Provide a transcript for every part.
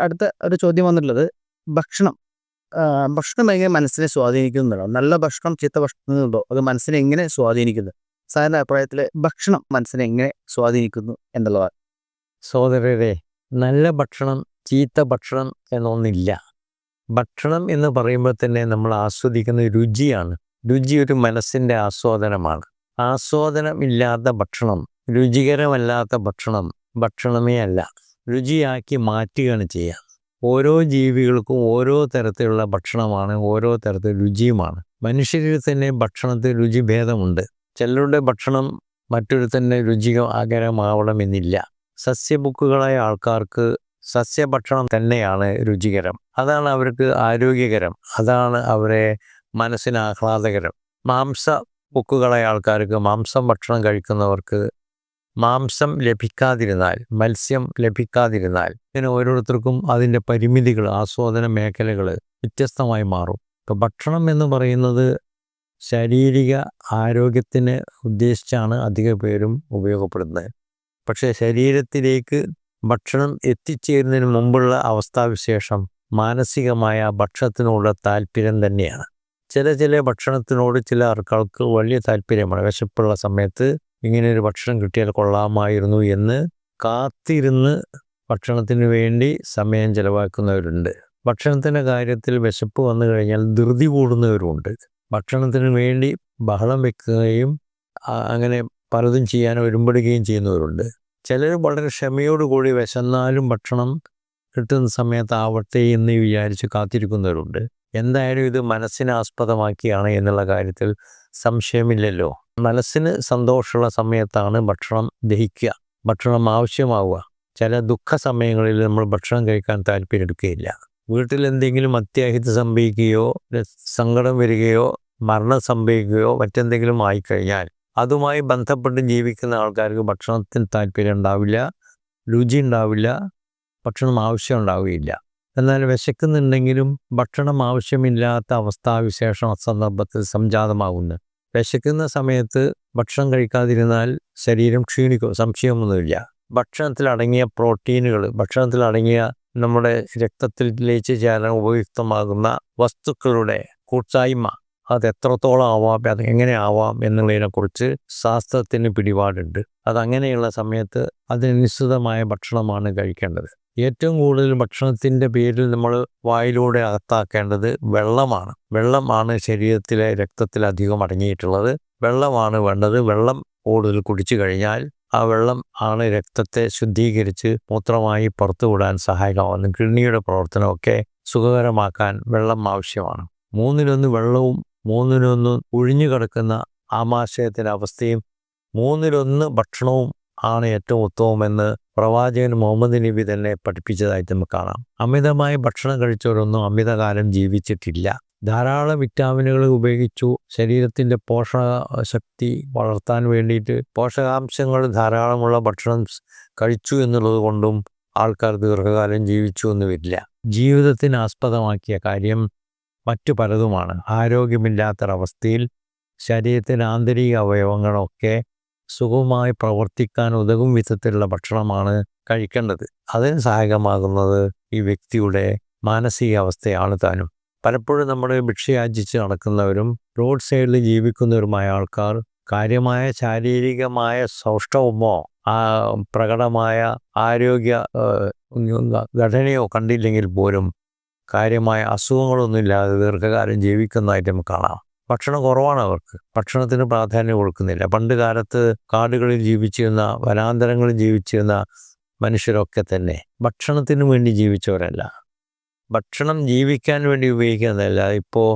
അടുത്ത ഒരു ചോദ്യം വന്നിട്ടുള്ളത്. ഭക്ഷണം. ഭക്ഷണം എങ്ങനെ മനസ്സിനെ സ്വാധീനിക്കുന്നുണ്ടോ നല്ല ഭക്ഷണം ചീത്ത ഭക്ഷണമുണ്ടോ അത് മനസ്സിനെ എങ്ങനെ സ്വാധീനിക്കുന്നു? സാറിന്റെ അഭിപ്രായത്തിൽ ഭക്ഷണം മനസ്സിനെ എങ്ങനെ സ്വാധീനിക്കുന്നു എന്നുള്ളതാണ്. സഹോദരരെ നല്ല ഭക്ഷണം ചീത്ത ഭക്ഷണം എന്നൊന്നില്ല. ഭക്ഷണം എന്ന് പറയുമ്പോൾ തന്നെ നമ്മൾ ആസ്വദിക്കുന്ന രുചിയാണ്. രുചി ഒരു മനസ്സിന്റെ ആസ്വാദനമാണ്. ആസ്വാദനം ഇല്ലാത്ത ഭക്ഷണം രുചികരമല്ലാത്ത ഭക്ഷണം ഭക്ഷണമേ അല്ല. രുചിയാക്കി മാറ്റുകയാണ് ചെയ്യുക. ഓരോ ജീവികൾക്കും ഓരോ തരത്തിലുള്ള ഭക്ഷണമാണ് ഓരോ തരത്തിൽ രുചിയുമാണ്. മനുഷ്യരിൽ തന്നെ ഭക്ഷണത്തിൽ രുചിഭേദമുണ്ട്. ചിലരുടെ ഭക്ഷണം മറ്റൊരുത്തന്നെ രുചികരമാവണമെന്നില്ല. സസ്യബുക്കുകളായ ആൾക്കാർക്ക് സസ്യഭക്ഷണം തന്നെയാണ് രുചികരം. അതാണ് അവർക്ക് ആരോഗ്യകരം. അതാണ് അവരെ മനസ്സിന് ആഹ്ലാദകരം. മാംസ ബുക്കുകളായ ആൾക്കാർക്ക് മാംസം ഭക്ഷണം കഴിക്കുന്നവർക്ക് മാംസം ലഭിക്കാതിരുന്നാൽ മത്സ്യം ലഭിക്കാതിരുന്നാൽ ഇങ്ങനെ ഓരോരുത്തർക്കും അതിന്റെ പരിമിതികൾ ആസ്വാദന മേഖലകൾ വ്യത്യസ്തമായി മാറും. ഭക്ഷണം എന്ന് പറയുന്നത് ശാരീരിക ആരോഗ്യത്തിന് ഉദ്ദേശിച്ചാണ് അധിക പേരും ഉപയോഗപ്പെടുന്നത്. പക്ഷേ ശരീരത്തിലേക്ക് ഭക്ഷണം എത്തിച്ചേരുന്നതിന് മുമ്പുള്ള അവസ്ഥാവിശേഷം മാനസികമായ ഭക്ഷണത്തിനുള്ള താല്പര്യം തന്നെയാണ്. ചില ചില ഭക്ഷണത്തിനോട് ചില ആൾക്കാർക്ക് വലിയ താല്പര്യമാണ്. വിശപ്പുള്ള സമയത്ത് ഇങ്ങനെ ഒരു ഭക്ഷണം കിട്ടിയാൽ കൊള്ളാമായിരുന്നു എന്ന് കാത്തിരുന്ന് ഭക്ഷണത്തിന് വേണ്ടി സമയം ചിലവാക്കുന്നവരുണ്ട്. ഭക്ഷണത്തിന്റെ കാര്യത്തിൽ വിശപ്പ് വന്നു കഴിഞ്ഞാൽ ധൃതി കൂടുന്നവരുമുണ്ട്. ഭക്ഷണത്തിന് വേണ്ടി ബഹളം വെക്കുകയും അങ്ങനെ പലതും ചെയ്യാൻ ഒരുമ്പെടുകയും ചെയ്യുന്നവരുണ്ട്. ചിലർ വളരെ ക്ഷമയോടുകൂടി വിശന്നാലും ഭക്ഷണം കിട്ടുന്ന സമയത്ത് ആവട്ടെ എന്ന് വിചാരിച്ച് കാത്തിരിക്കുന്നവരുണ്ട്. എന്തായാലും ഇത് മനസ്സിനാസ്പദമാക്കിയാണ് എന്നുള്ള കാര്യത്തിൽ സംശയമില്ലല്ലോ. മനസ്സിന് സന്തോഷമുള്ള സമയത്താണ് ഭക്ഷണം ദഹിക്കുക ഭക്ഷണം ആവശ്യമാവുക. ചില ദുഃഖ സമയങ്ങളിൽ നമ്മൾ ഭക്ഷണം കഴിക്കാൻ താല്പര്യമെടുക്കുകയില്ല വീട്ടിൽ എന്തെങ്കിലും അത്യാഹിതം സംഭവിക്കുകയോ സങ്കടം വരികയോ മരണം സംഭവിക്കുകയോ മറ്റെന്തെങ്കിലും ആയിക്കഴിഞ്ഞാൽ അതുമായി ബന്ധപ്പെട്ട് ജീവിക്കുന്ന ആൾക്കാർക്ക് ഭക്ഷണത്തിന് താല്പര്യം ഉണ്ടാവില്ല രുചി ഉണ്ടാവില്ല ഭക്ഷണം ആവശ്യം ഉണ്ടാവുകയില്ല. എന്നാൽ വിശക്കുന്നുണ്ടെങ്കിലും ഭക്ഷണം ആവശ്യമില്ലാത്ത അവസ്ഥാവിശേഷം സന്ദർഭത്തിൽ സംജാതമാകുന്നു വിശക്കുന്ന സമയത്ത് ഭക്ഷണം കഴിക്കാതിരുന്നാൽ ശരീരം ക്ഷീണിക്കും സംശയമൊന്നുമില്ല. ഭക്ഷണത്തിൽ അടങ്ങിയ പ്രോട്ടീനുകൾ ഭക്ഷണത്തിൽ അടങ്ങിയ നമ്മുടെ രക്തത്തിൽ ലയിച്ച് ചേരാൻ ഉപയുക്തമാകുന്ന വസ്തുക്കളുടെ കൂട്ടായ്മ അത് എത്രത്തോളം ആവാം അത് എങ്ങനെ ആവാം എന്നുള്ളതിനെക്കുറിച്ച് ശാസ്ത്രത്തിന് പിടിപാടുണ്ട്. അതങ്ങനെയുള്ള സമയത്ത് അതിനനുസൃതമായ ഭക്ഷണമാണ് കഴിക്കേണ്ടത്. ഏറ്റവും കൂടുതൽ ഭക്ഷണത്തിന്റെ പേരിൽ നമ്മൾ വായിലൂടെ അകത്താക്കേണ്ടത് വെള്ളമാണ്. വെള്ളമാണ് ശരീരത്തിലെ രക്തത്തിൽ അധികം അടങ്ങിയിട്ടുള്ളത്. വെള്ളമാണ് വേണ്ടത്. വെള്ളം കൂടുതൽ കുടിച്ചു കഴിഞ്ഞാൽ ആ വെള്ളം ആണ് രക്തത്തെ ശുദ്ധീകരിച്ച് മൂത്രമായി പുറത്തു വിടാൻ സഹായകമാകുന്നു കിഡ്നിയുടെ പ്രവർത്തനമൊക്കെ സുഖകരമാക്കാൻ വെള്ളം ആവശ്യമാണ്. മൂന്നിലൊന്ന് വെള്ളവും മൂന്നിലൊന്ന് ഒഴിഞ്ഞു കിടക്കുന്ന ആമാശയത്തിന്റെ അവസ്ഥയും മൂന്നിലൊന്ന് ഭക്ഷണവും ആണ് ഏറ്റവും ഉത്തമമെന്ന് പ്രവാചകൻ മുഹമ്മദ് നബി തന്നെ പഠിപ്പിച്ചതായിട്ട് നമുക്ക് കാണാം. അമിതമായി ഭക്ഷണം കഴിച്ചവരൊന്നും അമിതകാലം ജീവിച്ചിട്ടില്ല. ധാരാളം വിറ്റാമിനുകൾ ഉപയോഗിച്ചു ശരീരത്തിന്റെ പോഷക ശക്തി വളർത്താൻ വേണ്ടിയിട്ട് പോഷകാംശങ്ങൾ ധാരാളമുള്ള ഭക്ഷണം കഴിച്ചു എന്നുള്ളത് കൊണ്ടും ആൾക്കാർ ദീർഘകാലം ജീവിച്ചു എന്ന് വരില്ല. ജീവിതത്തിന് ആസ്പദമാക്കിയ കാര്യം മറ്റു പലതുമാണ്. ആരോഗ്യമില്ലാത്തൊരവസ്ഥയിൽ ശരീരത്തിന്റെ ആന്തരിക അവയവങ്ങളൊക്കെ സുഗമമായി പ്രവർത്തിക്കാൻ ഉതകും വിധത്തിലുള്ള ഭക്ഷണമാണ് കഴിക്കേണ്ടത്. അതിന് സഹായകമാകുന്നത് ഈ വ്യക്തിയുടെ മാനസികാവസ്ഥയാണ് താനും. പലപ്പോഴും നമ്മൾ ഭിക്ഷയാചിച്ച് നടക്കുന്നവരും റോഡ് സൈഡിൽ ജീവിക്കുന്നവരുമായ ആൾക്കാർ കാര്യമായ ശാരീരികമായ സൗഷ്ടവമോ ആ പ്രകടമായ ആരോഗ്യ ഘടനയോ കണ്ടില്ലെങ്കിൽ പോലും കാര്യമായ അസുഖങ്ങളൊന്നുമില്ലാതെ ദീർഘകാലം ജീവിക്കുന്നതായിട്ട് നമുക്ക് കാണാം. ഭക്ഷണം കുറവാണ് അവർക്ക്. ഭക്ഷണത്തിന് പ്രാധാന്യം കൊടുക്കുന്നില്ല. പണ്ട് കാലത്ത് കാടുകളിൽ ജീവിച്ചിരുന്ന വനാന്തരങ്ങളിൽ ജീവിച്ചിരുന്ന മനുഷ്യരൊക്കെ തന്നെ ഭക്ഷണത്തിന് വേണ്ടി ജീവിച്ചവരല്ല. ഭക്ഷണം ജീവിക്കാൻ വേണ്ടി ഉപയോഗിക്കുന്നതല്ല ഇപ്പോൾ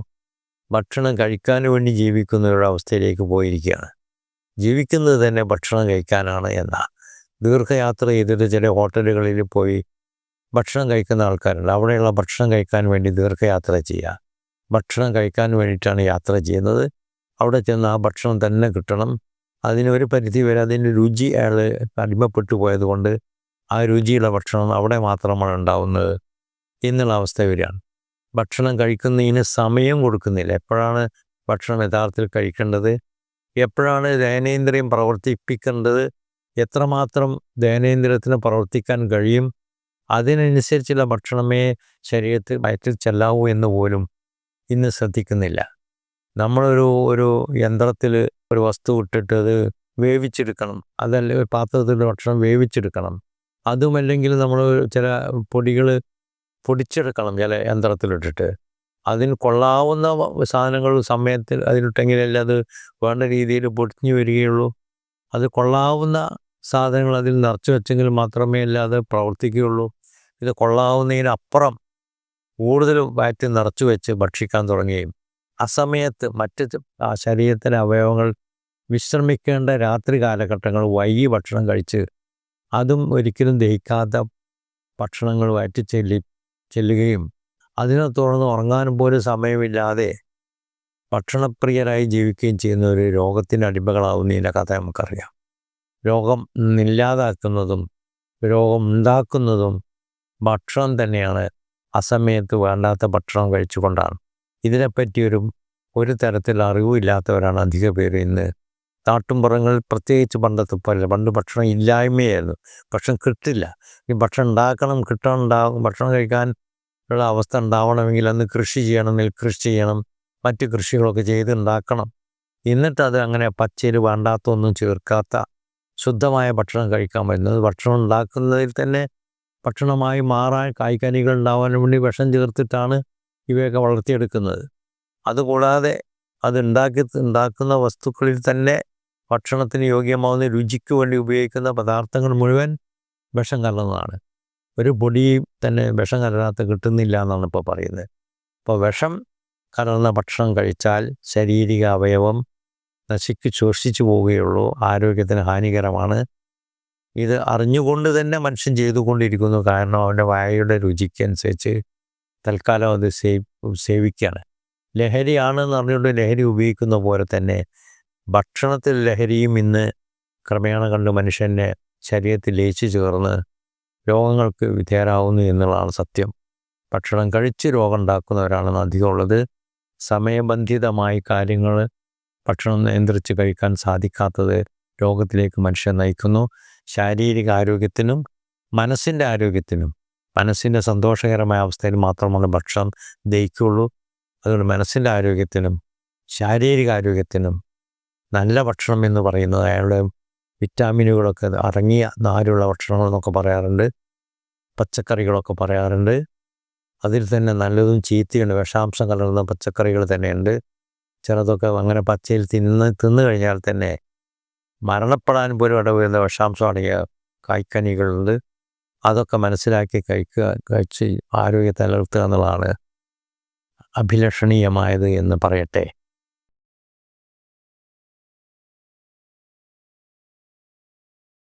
ഭക്ഷണം കഴിക്കാൻ വേണ്ടി ജീവിക്കുന്ന ഒരു അവസ്ഥയിലേക്ക് പോയിരിക്കുകയാണ്. ജീവിക്കുന്നത് തന്നെ ഭക്ഷണം കഴിക്കാനാണ് എന്ന. ദീർഘയാത്ര ചെയ്തിട്ട് ചില ഹോട്ടലുകളിൽ പോയി ഭക്ഷണം കഴിക്കുന്ന ആൾക്കാരുണ്ട്. അവിടെയുള്ള ഭക്ഷണം കഴിക്കാൻ വേണ്ടി ദീർഘയാത്ര ചെയ്യുക ഭക്ഷണം കഴിക്കാൻ വേണ്ടിയിട്ടാണ് യാത്ര ചെയ്യുന്നത്. അവിടെ ചെന്ന് ആ ഭക്ഷണം തന്നെ കിട്ടണം. ഒരു പരിധി വരെ അതിന്റെ രുചി അയാൾ അടിമപ്പെട്ടു പോയതുകൊണ്ട് ആ രുചിയുള്ള ഭക്ഷണം അവിടെ മാത്രമാണ് ഉണ്ടാവുന്നത് എന്നുള്ള അവസ്ഥ വരികയാണ്. ഭക്ഷണം കഴിക്കുന്നതിന് സമയം കൊടുക്കുന്നില്ല. എപ്പോഴാണ് ഭക്ഷണം യഥാർത്ഥത്തിൽ കഴിക്കേണ്ടത്? എപ്പോഴാണ് ദയനേന്ദ്രിയം പ്രവർത്തിപ്പിക്കേണ്ടത്? എത്രമാത്രം ദയനേന്ദ്രിയത്തിന് പ്രവർത്തിക്കാൻ കഴിയും? അതിനനുസരിച്ചുള്ള ഭക്ഷണമേ ശരീരത്തിൽ വയറ്റിൽ ചെല്ലാവൂ എന്ന് പോലും ഇന്ന് ശ്രദ്ധിക്കുന്നില്ല. നമ്മളൊരു ഒരു യന്ത്രത്തിൽ ഒരു വസ്തു ഇട്ടിട്ട് അത് വേവിച്ചെടുക്കണം. അതല്ല ഒരു പാത്രത്തിൽ ഭക്ഷണം വേവിച്ചെടുക്കണം. അതുമല്ലെങ്കിൽ നമ്മൾ ചില പൊടികൾ പൊടിച്ചെടുക്കണം ചില യന്ത്രത്തിലിട്ടിട്ട്. അതിന് കൊള്ളാവുന്ന സാധനങ്ങൾ സമയത്തിൽ അതിലിട്ടെങ്കിലല്ലേ അത് വേണ്ട രീതിയിൽ പൊടിഞ്ഞു വരികയുള്ളൂ. അത് കൊള്ളാവുന്ന സാധനങ്ങൾ അതിൽ നിറച്ചു വെച്ചെങ്കിൽ മാത്രമേ അല്ലാതെ പ്രവർത്തിക്കുകയുള്ളൂ. ഇത് കൊള്ളാവുന്നതിനപ്പുറം കൂടുതൽ വയറ്റിൽ നിറച്ചു വെച്ച് ഭക്ഷിക്കാൻ തുടങ്ങുകയും അസമയത്ത് മറ്റ് ശരീരത്തിലെ അവയവങ്ങൾ വിശ്രമിക്കേണ്ട രാത്രി കാലഘട്ടങ്ങൾ വൈകി ഭക്ഷണം കഴിച്ച് അതും ഒരിക്കലും ദഹിക്കാത്ത ഭക്ഷണങ്ങൾ വയറ്റി ചെല്ലി ചെല്ലുകയും അതിനെ തുടർന്ന് ഉറങ്ങാനും പോലും സമയമില്ലാതെ ഭക്ഷണപ്രിയരായി ജീവിക്കുകയും ചെയ്യുന്ന ഒരു രോഗത്തിന്റെ അടിമകളാവുന്നതിന്റെ കഥ നമുക്കറിയാം. രോഗം ഇല്ലാതാക്കുന്നതും രോഗം ഉണ്ടാക്കുന്നതും ഭക്ഷണം തന്നെയാണ് അസമയത്ത് വേണ്ടാത്ത ഭക്ഷണം കഴിച്ചുകൊണ്ടാണ്. ഇതിനെപ്പറ്റിയൊരു ഒരു തരത്തിൽ അറിവില്ലാത്തവരാണ് അധിക പേര് ഇന്ന്. നാട്ടുമ്പുറങ്ങളിൽ പ്രത്യേകിച്ച് പണ്ടത്തെ പോലെ പണ്ട് ഭക്ഷണം ഇല്ലായ്മയായിരുന്നു. ഭക്ഷണം കിട്ടില്ല. ഈ ഭക്ഷണം ഉണ്ടാക്കണം കിട്ടണം ഉണ്ടാകും ഭക്ഷണം കഴിക്കാൻ ഉള്ള അവസ്ഥ ഉണ്ടാവണമെങ്കിൽ അന്ന് കൃഷി ചെയ്യണം നെൽകൃഷി ചെയ്യണം മറ്റ് കൃഷികളൊക്കെ ചെയ്ത് ഉണ്ടാക്കണം. എന്നിട്ട് അത് അങ്ങനെ പച്ചയിൽ വേണ്ടാത്തൊന്നും ചേർക്കാത്ത ശുദ്ധമായ ഭക്ഷണം കഴിക്കാൻ പറ്റുന്നത്. ഭക്ഷണം ഉണ്ടാക്കുന്നതിൽ തന്നെ ഭക്ഷണമായി മാറാൻ കായ്ക്കനികൾ ഉണ്ടാവാൻ വേണ്ടി വിഷം ചേർത്തിട്ടാണ് ഇവയൊക്കെ വളർത്തിയെടുക്കുന്നത്. അതുകൂടാതെ അത് ഉണ്ടാക്കി ഉണ്ടാക്കുന്ന വസ്തുക്കളിൽ തന്നെ ഭക്ഷണത്തിന് യോഗ്യമാവുന്ന രുചിക്ക് വേണ്ടി ഉപയോഗിക്കുന്ന പദാർത്ഥങ്ങൾ മുഴുവൻ വിഷം കലർന്നതാണ്. ഒരു പൊടിയും തന്നെ വിഷം കലരാത്ത കിട്ടുന്നില്ല എന്നാണ് ഇപ്പോൾ പറയുന്നത്. അപ്പോൾ വിഷം കലർന്ന ഭക്ഷണം കഴിച്ചാൽ ശാരീരിക അവയവം നശിക്ക് ശോഷിച്ചു പോവുകയുള്ളൂ. ആരോഗ്യത്തിന് ഹാനികരമാണ്. ഇത് അറിഞ്ഞുകൊണ്ട് തന്നെ മനുഷ്യൻ ചെയ്തുകൊണ്ടിരിക്കുന്നു. കാരണം അവന്റെ വായയുടെ രുചിക്കനുസരിച്ച് തൽക്കാലം അത് സേവ് സേവിക്കുകയാണ് ലഹരിയാണെന്ന് അറിഞ്ഞുകൊണ്ട് ലഹരി ഉപയോഗിക്കുന്ന പോലെ തന്നെ ഭക്ഷണത്തിൽ ലഹരിയും ഇന്ന് ക്രമേണ കണ്ട് മനുഷ്യന്റെ ശരീരത്തിൽ ലയിച്ചു ചേർന്ന് രോഗങ്ങൾക്ക് വിധേയരാകുന്നു എന്നുള്ളതാണ് സത്യം. ഭക്ഷണം കഴിച്ച് രോഗം ഉണ്ടാക്കുന്നവരാണ് അധികമുള്ളത് സമയബന്ധിതമായി കാര്യങ്ങൾ ഭക്ഷണം നിയന്ത്രിച്ച് കഴിക്കാൻ സാധിക്കാത്തത് രോഗത്തിലേക്ക് മനുഷ്യൻ നയിക്കുന്നു. ശാരീരിക ആരോഗ്യത്തിനും മനസ്സിന്റെ ആരോഗ്യത്തിനും മനസ്സിന്റെ സന്തോഷകരമായ അവസ്ഥയിൽ മാത്രമാണ് ഭക്ഷണം ദഹിക്കുള്ളൂ അതുകൊണ്ട് മനസ്സിന്റെ ആരോഗ്യത്തിനും ശാരീരിക ആരോഗ്യത്തിനും നല്ല ഭക്ഷണം എന്ന് പറയുന്നത് അയാളുടെ വിറ്റാമിനുകളൊക്കെ അടങ്ങിയ നാരുള്ള ഭക്ഷണങ്ങൾ എന്നൊക്കെ പറയാറുണ്ട്. പച്ചക്കറികളൊക്കെ പറയാറുണ്ട്. അതിൽ തന്നെ നല്ലതും ചീത്തയുണ്ട്. വിഷാംശം കലർന്ന പച്ചക്കറികൾ തന്നെയുണ്ട്. ചിലതൊക്കെ അങ്ങനെ പച്ചയിൽ തിന്ന് തിന്നു കഴിഞ്ഞാൽ തന്നെ മരണപ്പെടാൻ പോലും ഇടവരുന്ന വിഷാംശം അടങ്ങിയ അതൊക്കെ മനസ്സിലാക്കി കഴിക്കുക കഴിച്ച് ആരോഗ്യത്തെ നിലനിർത്തുക എന്നുള്ളതാണ് അഭിലഷണീയമായത് എന്ന് പറയട്ടെ.